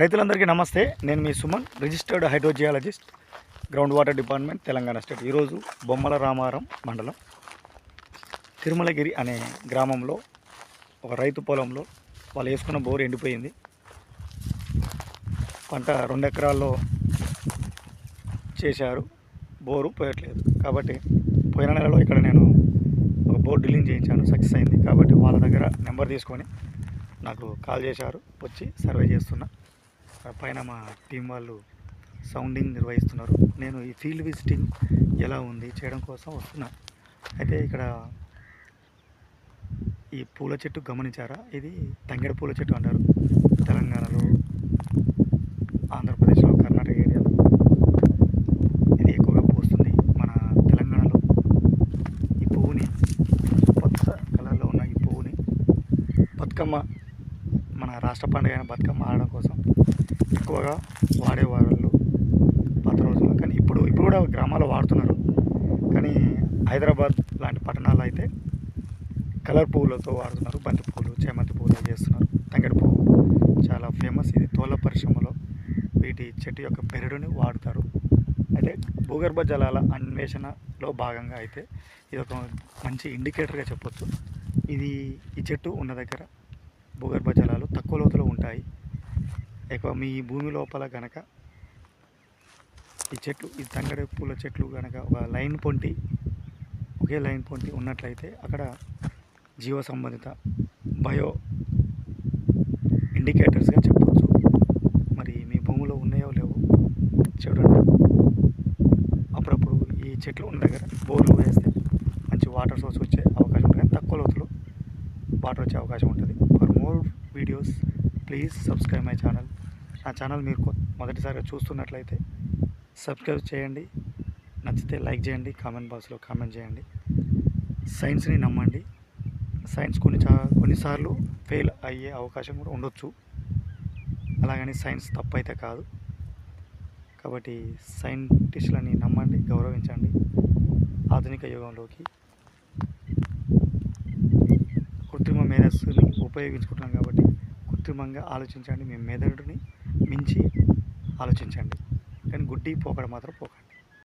రైతులందరికీ నమస్తే. నేను మీ Suman registered hydrogeologist ground water department Telangana state. ఈరోజు బొమ్మల రామారం మండలం తిరుమలగిరి అనే గ్రామంలో ఒక రైతు పొలంలో వాళ్ళు వేసుకున్న బోర్ ఎండిపోయింది. పంట రెండు ఎకరాల్లో చేశారు. బోరు పోయట్లేదు. కాబట్టి పోయిన నెలలో ఇక్కడ నేను ఒక బోర్ డ్రిల్లింగ్ చేయించాను. సక్సెస్ అయింది. కాబట్టి వాళ్ళ దగ్గర నెంబర్ తీసుకొని నాకు కాల్ చేశారు. వచ్చి సర్వే చేస్తున్నా. పైన మా టీం వాళ్ళు సౌండింగ్ నిర్వహిస్తున్నారు. నేను ఈ ఫీల్డ్ విజిటింగ్ ఎలా ఉంది చేయడం కోసం వస్తున్నా. అయితే ఇక్కడ ఈ పూల చెట్టు గమనించారా? ఇది తంగెడ పూల చెట్టు అంటారు. తెలంగాణలో ఆంధ్రప్రదేశ్లో కర్ణాటక ఏరియాలో ఇది ఎక్కువగా పూస్తుంది మన తెలంగాణలో. ఈ పువ్వుని పచ్చ కలర్లో ఉన్న ఈ పువ్వుని బతుకమ్మ మన రాష్ట్ర పండుగ అయిన బతుకమ్మ ఆడడం కోసం ఎక్కువగా వాడేవాళ్ళు పాత రోజుల్లో. కానీ ఇప్పుడు ఇప్పుడు కూడా గ్రామాల్లో వాడుతున్నారు. కానీ హైదరాబాద్ లాంటి పట్టణాల్లో అయితే కలర్ పువ్వులతో వాడుతున్నారు. బంతి పువ్వులు చేమంతి పువ్వులు చేస్తున్నారు తంగడి పువ్వు చాలా ఫేమస్. ఇది తోల పరిశ్రమలో వీటి చెట్టు యొక్క పెరడుని వాడుతారు. అయితే భూగర్భ జలాల అన్వేషణలో భాగంగా అయితే ఇది ఒక మంచి ఇండికేటర్గా చెప్పొచ్చు. ఇది ఈ చెట్టు ఉన్న దగ్గర భూగర్భ జలాలు తక్కువ లోతులో ఉంటాయి. ఎక్కువ మీ భూమి లోపల గనక ఈ చెట్లు ఈ తంగడి పూల చెట్లు కనుక ఒక లైన్ పొంటి ఒకే లైన్ పొంటి ఉన్నట్లయితే అక్కడ జీవ సంబంధిత బయో ఇండికేటర్స్గా చెప్పచ్చు. మరి మీ భూమిలో ఉన్నాయో లేవో చూడండి. అప్పుడప్పుడు ఈ చెట్లు ఉన్న దగ్గర బోర్లు వేస్తే మంచి వాటర్ సోర్స్ వచ్చే అవకాశం ఉంటుంది. కానీ తక్కువ లోతులో వాటర్ వచ్చే అవకాశం ఉంటుంది. More videos please subscribe my channel. నా ఛానల్ మీరు మొదటిసారిగా చూస్తున్నట్లయితే సబ్స్క్రైబ్ చేయండి. నచ్చితే లైక్ చేయండి కామెంట్ బాక్స్లో కామెంట్ చేయండి. సైన్స్ని నమ్మండి. సైన్స్ కొన్ని కొన్నిసార్లు ఫెయిల్ అయ్యే అవకాశం కూడా ఉండొచ్చు. అలాగని సైన్స్ తప్పైతే కాదు. కాబట్టి సైంటిస్టులని నమ్మండి గౌరవించండి. ఆధునిక యుగంలోకి ఉపయోగించుకుంటున్నాం కాబట్టి కృత్రిమంగా ఆలోచించండి. మీ మెదడుని మించి ఆలోచించండి. కానీ గుడ్డి పోకడ మాత్రం పోకండి.